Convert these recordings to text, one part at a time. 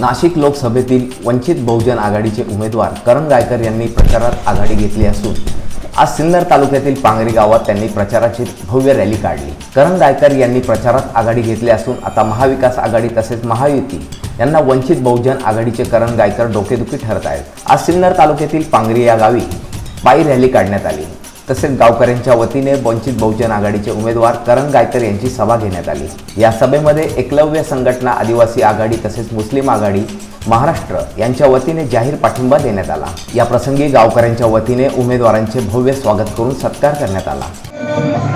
नाशिक लोकसभेतील वंचित बहुजन आघाडीचे उमेदवार करण गायकर यांनी प्रचारात आघाडी घेतली असून आज सिन्नर तालुक्यातील पांगरी गावात त्यांनी प्रचाराची भव्य रॅली काढली. करण गायकर यांनी प्रचारात आघाडी घेतली असून आता महाविकास आघाडी तसेच महायुती यांना वंचित बहुजन आघाडीचे करण गायकर डोकेदुखी ठरत आहेत. आज सिन्नर तालुक्यातील पांगरी या गावी पायी रॅली काढण्यात आली. तसेच गावकऱ्यांच्या वतीने वंचित बहुजन आघाडीचे उमेदवार करण गायकर यांची सभा घेण्यात आली. या सभेमध्ये एकलव्य संघटना आदिवासी आघाडी तसेच मुस्लिम आघाडी महाराष्ट्र यांच्या वतीने जाहीर पाठिंबा देण्यात आला. या प्रसंगी गावकऱ्यांच्या वतीने उमेदवारांचे भव्य स्वागत करून सत्कार करण्यात आला.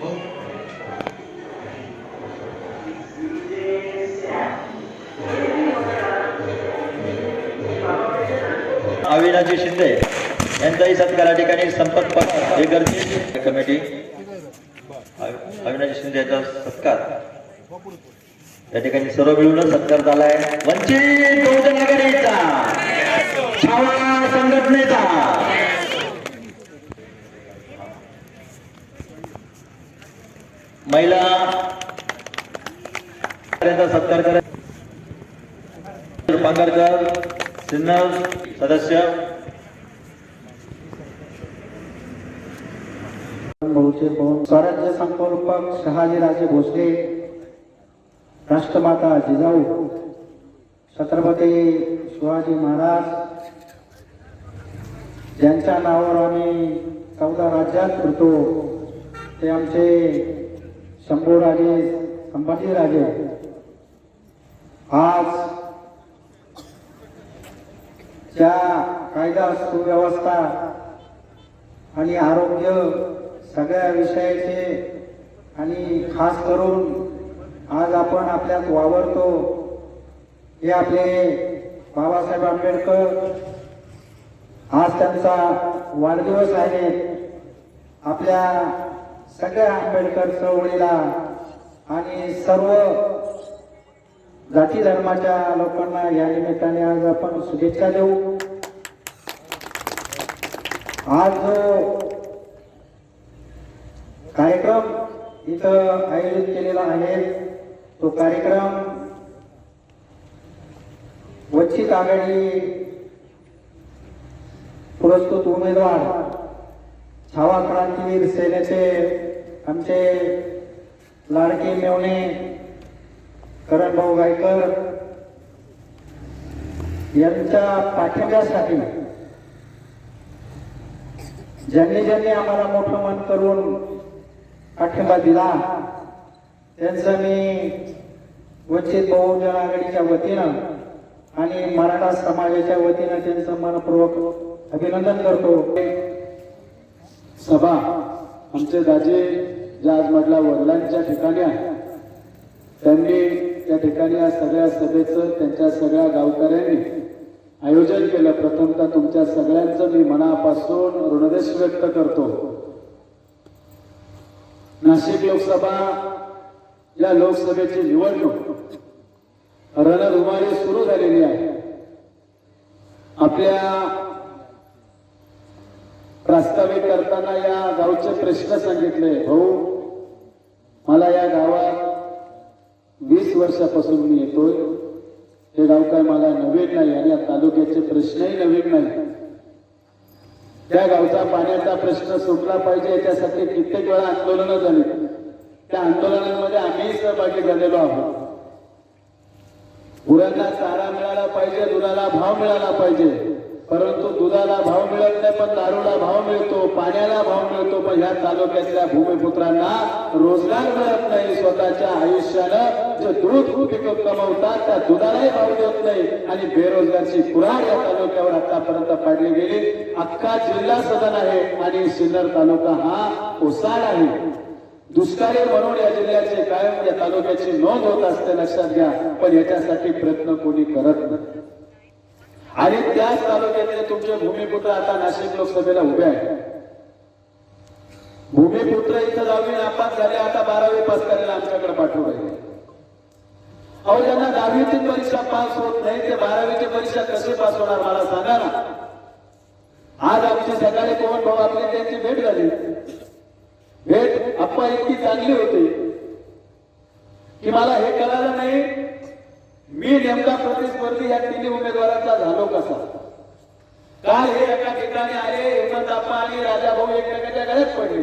हो. अविनाजी शिंदे यांचाही सत्कार या ठिकाणी संपर्क हे गरजेचे कमिटी. अविनाजी शिंदे यांचा सत्कार. या ठिकाणी सर्व मिळून सत्कार झालाय. वंचित बहुजन आघाडीचा. छावा संघटनेचा. महिला सत्कार करत पांगरकर सिन्नर सदस्य. स्वराज्य संकल्पक शहाजीराजे भोसले राष्ट्रमाता जिजाऊ छत्रपती शिवाजी महाराज ज्यांच्या नावावर आम्ही चौदा राज्यात फिरतो ते आमचे शंभूराजे संभाजीराजे आज ज्या कायदा सुव्यवस्था आणि आरोग्य सगळ्या विषयाचे आणि खास करून आज आपण आपल्यात वावरतो हे आपले बाबासाहेब आंबेडकर. आज त्यांचा वाढदिवस आहे. आपल्या सगळ्या आंबेडकर चळवळीला आणि सर्व जाती धर्माच्या लोकांना या निमित्ताने आज आपण शुभेच्छा देऊ. आज जो कार्यक्रम इथं आयोजित केलेला आहे. तो कार्यक्रम वंचित आघाडी पुरस्कृत उमेदवार छावा क्रांतीवीर सेनेचे आमचे लाडके मेवणे करणभाऊ गायकर यांच्या पाठिंब्यासाठी ज्यांनी ज्यांनी आम्हाला मोठं मन करून पाठिंबा दिला त्यांचं मी वंचित बहुजन आघाडीच्या वतीनं आणि मराठा समाजाच्या वतीनं त्यांचं मनपूर्वक अभिनंदन करतो. सभा आमचे दाजे ज्या आज म्हटला वडिलांच्या ठिकाणी आहे त्यांनी त्या ठिकाणी या सगळ्या सभेचं त्यांच्या सगळ्या गावकऱ्यांनी आयोजन केलं. प्रथमतः तुमच्या सगळ्यांचं मी मनापासून ऋणदेश व्यक्त करतो. नाशिक लोकसभा या लोकसभेची निवडणूक रणधुमाळी सुरू झालेली आहे. आपल्या प्रास्ताविक करताना या गावचे प्रश्न सांगितले. भाऊ मला या गावात वीस वर्षापासून मी येतोय. हे गाव काय मला नवीन नाही आणि या तालुक्याचे प्रश्नही नवीन नाही. त्या गावचा पाण्याचा प्रश्न सुटला पाहिजे याच्यासाठी कित्येक वेळा आंदोलनं झाली. त्या आंदोलनांमध्ये आम्ही सहभागी झालेलो आहोत. गुरांना चारा मिळाला पाहिजे दुधाला भाव मिळाला पाहिजे. परंतु दुधाला भाव मिळत नाही पण दारूला भाव मिळतो पाण्याला भाव मिळतो पण ह्या तालुक्यातल्या भूमिपुत्रांना रोजगार मिळत नाही. स्वतःच्या आयुष्यानं जे दूध पिकं कमवतात त्या दुधालाही भाव देत नाही. आणि बेरोजगारची कुराड या तालुक्यावर आतापर्यंत पाडली गेली. अख्खा जिल्हा सदन आहे आणि सिन्नर तालुका हा ओसाड आहे. दुष्काळी म्हणून या जिल्ह्याचे कायम या तालुक्याची नोंद होत असते लक्षात घ्या. पण याच्यासाठी प्रयत्न कोणी करत नाही. आणि त्याच तालुक्यातले तुमचे भूमिपुत्र आता नाशिक लोकसभेला उभे आहेत. भूमिपुत्र इथं दहावी नापास झाले आता बारावी पास करायला आमच्याकडे पाठवू राहिले अहो ज्यांना दहावीची परीक्षा पास होत नाही ते बारावीची परीक्षा कशी पास होणार मला सांगा ना. आज आमची सकाळी कोण भाऊ आपली त्यांची भेट झाली. भेट अप्पा इतकी चांगली होती की मला हे कळालं नाही मी नेमका प्रतिस्पर्धी या तिन्ही उमेदवारांचा झालो कसा काल हे एका ठिकाणी आले हेमंतप्पा आणि राजा भाऊ एकमेकाच्या गळ्यात पडले.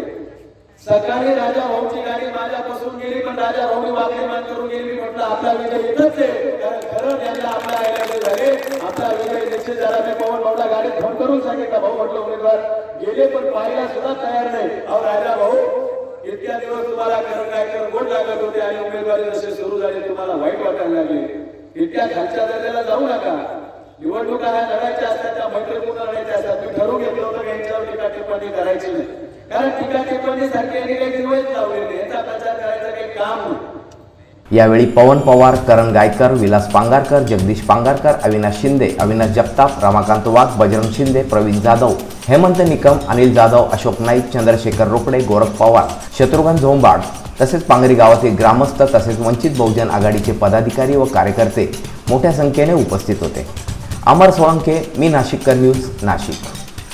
सकाळी राजा भाऊची गाडी माझ्यापासून गेली पण राजा भाऊनी वाकडी मान करून गेली. मी म्हटलं आपला विजय इथंच आहे. कारण खरं त्यांना आपल्या ऐकायचे झाले. आपला विजय निश्चित झाला. मी पवन भाऊला गाडीत फोन करून सांगितलं. भाऊ म्हटलं उमेदवार गेले पण पाहायला सुद्धा तयार नाही. अहो राजा भाऊ इतक्या दिवस तुम्हाला खरं काय करून गोड लागत होते आणि उमेदवारी जसे सुरू झाले तुम्हाला वाईट वाटायला लागले. इतक्या खालच्या दर्जाला जाऊ नका. निवडणुका ह्या लढायच्या असतात त्या मैत्रीपूर्ण लढायच्या असतात. मी ठरवून घेतलं होतं की यांच्यावर टीका टिप्पणी करायची नाही. कारण टीका टिप्पणी सारखी यांनी काही दिवस लावलेली याचा प्रचार करायचं काही काम नाही. यावेळी पवन पवार करण गायकर विलास पांगारकर जगदीश पांगारकर अविनाश शिंदे अविनाश जगताप रमाकांत वाघ बजरंग शिंदे प्रवीण जाधव हेमंत निकम अनिल जाधव अशोक नाईक चंद्रशेखर रोकडे गौरव पवार शत्रुघ्न झोंबाड तसेच पांगरी गावातील ग्रामस्थ तसेच वंचित बहुजन आघाडीचे पदाधिकारी व कार्यकर्ते मोठ्या संख्येने उपस्थित होते. अमर सोळंके मी नाशिककर न्यूज नाशिक.